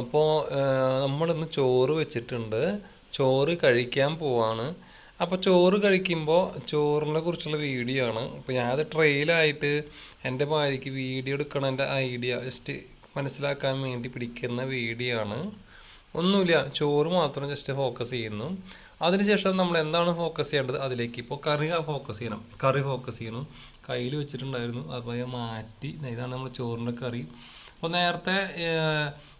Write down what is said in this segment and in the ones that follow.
അപ്പോൾ നമ്മളിന്ന് ചോറ് വെച്ചിട്ടുണ്ട്. ചോറ് കഴിക്കാൻ പോവാണ്. അപ്പോൾ ചോറ് കഴിക്കുമ്പോൾ ചോറിനെ കുറിച്ചുള്ള വീഡിയോ ആണ്. അപ്പോൾ ഞാനത് ട്രെയിലായിട്ട് എന്റെ ഭാര്യയ്ക്ക് വീഡിയോ എടുക്കണതിന്റെ ഐഡിയ ജസ്റ്റ് മനസ്സിലാക്കാൻ വേണ്ടി പിടിക്കുന്ന വീഡിയോ ആണ്. ഒന്നുമില്ല ചോറ് മാത്രം ജസ്റ്റ് ഫോക്കസ് ചെയ്യുന്നു. അതിനുശേഷം നമ്മൾ എന്താണ് ഫോക്കസ് ചെയ്യേണ്ടത്? അതിലേക്ക് ഇപ്പോൾ കറി ഫോക്കസ് ചെയ്യണം. കറി ഫോക്കസ് ചെയ്യണം കയ്യിൽ വെച്ചിട്ടുണ്ടായിരുന്നു. അപ്പോൾ മാറ്റി ഇതാണ് നമ്മൾ ചോറിന്റെ കറി. അപ്പോൾ നേരത്തെ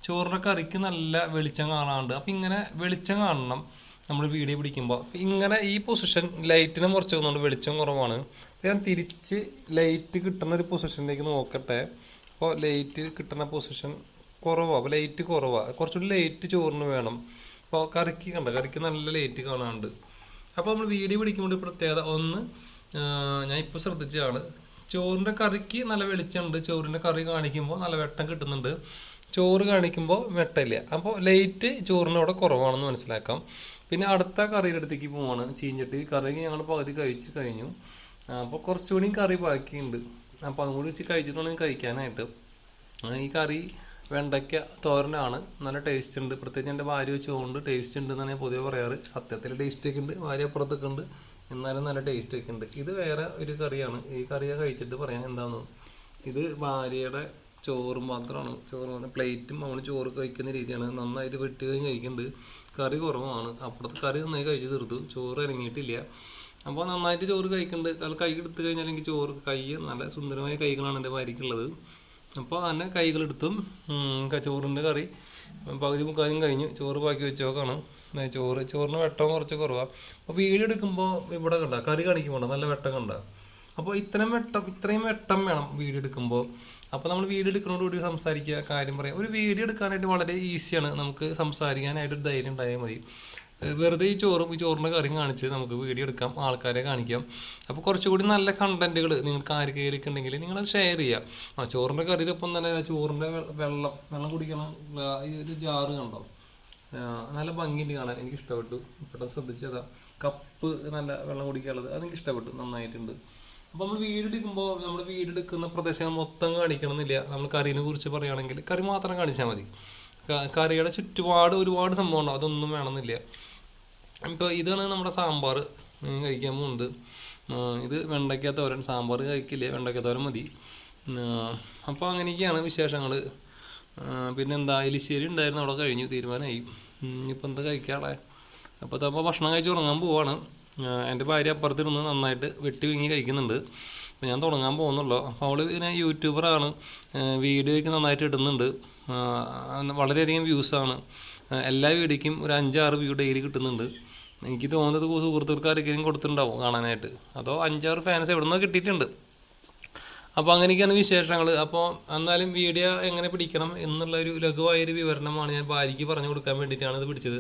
ചോറിന്റെ കറിക്ക് നല്ല വെളിച്ചം കാണാറുണ്ട് അപ്പോൾ ഇങ്ങനെ വെളിച്ചം കാണണം. നമ്മൾ വീഡിയോ പിടിക്കുമ്പോൾ ഇങ്ങനെ ഈ പൊസിഷൻ ലൈറ്റിനെ കുറച്ച് വന്നുകൊണ്ട് വെളിച്ചം കുറവാണ്. ഞാൻ തിരിച്ച് ലൈറ്റ് കിട്ടുന്ന ഒരു പൊസിഷനിലേക്ക് നോക്കട്ടെ. അപ്പോൾ ലൈറ്റ് കിട്ടുന്ന പൊസിഷൻ കുറവാണ് അപ്പോൾ ലൈറ്റ് കുറവാണ് കുറച്ചുകൂടി ലൈറ്റ് ചോറിന് വേണം. അപ്പോൾ കറിക്ക് കണ്ട? കറിക്ക് നല്ല ലൈറ്റ് കാണാനുണ്ട്. അപ്പോൾ നമ്മൾ വീഡിയോ പിടിക്കുമ്പോൾ പ്രത്യേകത. ഒന്ന് ഞാൻ ഇപ്പോൾ ശ്രദ്ധിച്ചതാണ്. ചോറിന്റെ കറിക്ക് നല്ല വെളിച്ചമുണ്ട്. ചോറിന്റെ കറി കാണിക്കുമ്പോൾ നല്ല വെട്ടം കിട്ടുന്നുണ്ട്. ചോറ് കാണിക്കുമ്പോൾ വെട്ടമില്ല. അപ്പോൾ ലൈറ്റ് ചോറിനോടെ കുറവാണെന്ന് മനസ്സിലാക്കാം. പിന്നെ അടുത്ത കറിയുടെ അടുത്തേക്ക് പോവാണ്. ചീഞ്ഞിട്ട് കറി ഞങ്ങൾ പകുതി കഴിച്ച് കഴിഞ്ഞു. അപ്പോൾ കുറച്ചുകൂടി കറി ബാക്കിയുണ്ട്. അപ്പോൾ അതും കൂടി വെച്ച് കഴിച്ചിട്ട് കഴിക്കാനായിട്ട്. ഈ കറി വെണ്ടയ്ക്ക തോരനാണ്. നല്ല ടേസ്റ്റ് ഉണ്ട്. പ്രത്യേകിച്ച് എന്റെ ഭാര്യ വെച്ചുകൊണ്ട് ടേസ്റ്റ് ഉണ്ട് എന്നാണ് ഞാൻ പൊതുവെ പറയാറ്. സത്യത്തിൽ ടേസ്റ്റ് ഒക്കെ ഉണ്ട്. ഭാര്യ അപ്പുറത്തൊക്കെ ഉണ്ട്. എന്നാലും നല്ല ടേസ്റ്റ് ഒക്കെ ഉണ്ട്. ഇത് വേറെ ഒരു കറിയാണ്. ഈ കറിയെ കഴിച്ചിട്ട് പറയാൻ എന്താണെന്ന് ഇത് ഭാര്യയുടെ ചോറ് മാത്രമാണ്. ചോറ് മാത്രം പ്ലേറ്റും അവന് ചോറ് കഴിക്കുന്ന രീതിയാണ്. നന്നായിട്ട് വെട്ടി കഴിഞ്ഞ് കഴിക്കുന്നുണ്ട് കറി കുറവാണ്. അപ്പുറത്തെ കറി നന്നായി കഴിച്ച് തീർത്തു. ചോറ് ഇറങ്ങിയിട്ടില്ല. അപ്പോൾ നന്നായിട്ട് ചോറ് കഴിക്കുന്നുണ്ട് കൈ എടുത്തു കഴിഞ്ഞാൽ എനിക്ക് ചോറ് കൈ നല്ല സുന്ദരമായ കൈകളാണ് എന്റെ ഭാര്യയ്ക്കുള്ളത് അപ്പോൾ തന്നെ കൈകളെടുത്തും ചോറിന്റെ കറി. പകുതി മുക്കാലും കഴിഞ്ഞു ചോറ് ബാക്കി വെച്ചോക്കാണ്. ദേ ചോറ് ചോറിന് വെട്ടം കുറച്ച് കുറവാണ് അപ്പോൾ വീഡിയോ എടുക്കുമ്പോൾ ഇവിടെ കണ്ട കറി കാണിക്കുമ്പോൾ നല്ല വെട്ടം കണ്ട. അപ്പോൾ ഇത്രയും വെട്ടം ഇത്രയും വെട്ടം വേണം വീഡിയോ എടുക്കുമ്പോൾ അപ്പോൾ നമ്മൾ വീഡിയോ എടുക്കുന്നതോടുകൂടി സംസാരിക്കുക കാര്യം പറയാം. ഒരു വീഡിയോ എടുക്കാനായിട്ട് വളരെ ഈസിയാണ് നമുക്ക് സംസാരിക്കാനായിട്ട് ധൈര്യം ഉണ്ടായാൽ മതി. വെറുതെ ഈ ചോറും ഈ ചോറിന്റെ കറിയും കാണിച്ച് നമുക്ക് വീഡിയോ എടുക്കാം ആൾക്കാരെ കാണിക്കാം. അപ്പോൾ കുറച്ചുകൂടി നല്ല കണ്ടന്റുകൾ നിങ്ങൾക്ക് ആർക്കെങ്കിലും ഉണ്ടെങ്കിൽ നിങ്ങളത് ഷെയർ ചെയ്യാം. ആ ചോറിന്റെ കറിയിലൊപ്പം തന്നെ ചോറിന്റെ വെള്ളം വെള്ളം കുടിക്കണം ഈ ഒരു ജാറ് കണ്ടോ? നല്ല ഭംഗിയുണ്ട് കാണാൻ. എനിക്ക് ഇഷ്ടപ്പെട്ടു. പെട്ടെന്ന് ശ്രദ്ധിച്ചതാ. കപ്പ് നല്ല വെള്ളം കുടിക്കാനുള്ളത് അതെനിക്ക് ഇഷ്ടപ്പെട്ടു. നന്നായിട്ടുണ്ട്. അപ്പോൾ നമ്മൾ വീട് എടുക്കുമ്പോൾ നമ്മൾ വീട് എടുക്കുന്ന പ്രദേശങ്ങൾ മൊത്തം കാണിക്കണമെന്നില്ല. നമ്മൾ കറീനെ കുറിച്ച് പറയുകയാണെങ്കിൽ കറി മാത്രം കാണിച്ചാൽ മതി. കറിയുടെ ചുറ്റുപാട് ഒരുപാട് സംഭവം ഉണ്ടാവും. അതൊന്നും വേണമെന്നില്ല. ഇപ്പോൾ ഇതാണ് നമ്മുടെ സാമ്പാർ കഴിക്കാൻ പോകുന്നത്. ഇത് വെണ്ടയ്ക്ക തോരൻ സാമ്പാർ കഴിക്കില്ല? വെണ്ടയ്ക്ക തോരൻ മതി അപ്പോൾ അങ്ങനെയൊക്കെയാണ് വിശേഷങ്ങൾ പിന്നെന്താ? എലിശ്ശേരി ഉണ്ടായിരുന്നു. അവിടെ കഴിഞ്ഞു. തീരുമാനമായി. ഇപ്പം എന്താ കഴിക്കാളെ അപ്പോൾ അപ്പോൾ ഭക്ഷണം കഴിച്ച് തുടങ്ങാൻ പോവാണ്. എന്റെ ഭാര്യ അപ്പുറത്തിരുന്ന് നന്നായിട്ട് വെട്ടി വിങ്ങി കഴിക്കുന്നുണ്ട്. അപ്പോൾ ഞാൻ തുടങ്ങാൻ പോകുന്നുള്ളൂ. അപ്പോൾ അവൾ ഇങ്ങനെ യൂട്യൂബറാണ്. വീഡിയോയ്ക്ക് നന്നായിട്ട് ഇടുന്നുണ്ട്. വളരെയധികം വ്യൂസാണ്. എല്ലാ വീഡിയോയ്ക്കും ഒരു അഞ്ചാറ് വ്യൂ ഡെയിലി കിട്ടുന്നുണ്ട്. എനിക്ക് തോന്നുന്നത് സുഹൃത്തുക്കൾക്ക് ആർക്കെങ്കിലും കൊടുത്തിട്ടുണ്ടാവും കാണാനായിട്ട്. അതോ അഞ്ചാറ് ഫാൻസ് എവിടുന്നോ കിട്ടിയിട്ടുണ്ട്. അപ്പോൾ അങ്ങനെയൊക്കെയാണ് വിശേഷങ്ങൾ അപ്പോൾ എന്നാലും വീഡിയോ എങ്ങനെ പിടിക്കണം എന്നുള്ള ഒരു ലഘുവായൊരു വിവരണമാണ് ഞാൻ ഭാര്യയ്ക്ക് പറഞ്ഞു കൊടുക്കാൻ വേണ്ടിയിട്ടാണ് ഇത് പിടിച്ചത്.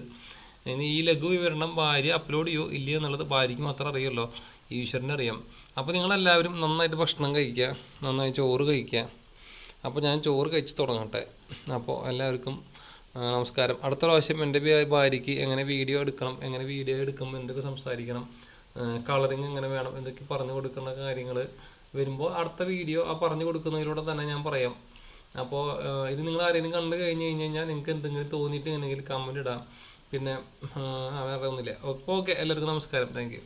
ഇനി ഈ ലഘു വിവരണം ഭാര്യ അപ്ലോഡ് ചെയ്യോ ഇല്ലയോ എന്നുള്ളത് ഭാര്യയ്ക്ക് മാത്രം അറിയുമല്ലോ. ഈശ്വരനെ അറിയാം. അപ്പോൾ നിങ്ങളെല്ലാവരും നന്നായിട്ട് ഭക്ഷണം കഴിക്കുക നന്നായി ചോറ് കഴിക്കുക. അപ്പോൾ ഞാൻ ചോറ് കഴിച്ച് തുടങ്ങട്ടെ. അപ്പോൾ എല്ലാവർക്കും നമസ്കാരം. അടുത്ത പ്രാവശ്യം എന്റെ ഭാര്യയ്ക്ക് എങ്ങനെ വീഡിയോ എടുക്കണം എങ്ങനെ വീഡിയോ എടുക്കുമ്പോൾ എന്തൊക്കെ സംസാരിക്കണം കളറിങ് എങ്ങനെ വേണം എന്തൊക്കെ പറഞ്ഞു കൊടുക്കുന്ന കാര്യങ്ങൾ വരുമ്പോൾ അടുത്ത വീഡിയോ ആ പറഞ്ഞു കൊടുക്കുന്നതിലൂടെ തന്നെ ഞാൻ പറയാം. അപ്പോൾ ഇത് നിങ്ങൾ ആരെങ്കിലും കണ്ടു കഴിഞ്ഞ് കഴിഞ്ഞ് കഴിഞ്ഞാൽ നിങ്ങൾക്ക് എന്തെങ്കിലും തോന്നിയിട്ട് എന്തെങ്കിലും കമന്റ് ഇടാം. പിന്നെ വേറെ ഒന്നുമില്ല. ഓക്കെ. എല്ലാവർക്കും നമസ്കാരം. താങ്ക്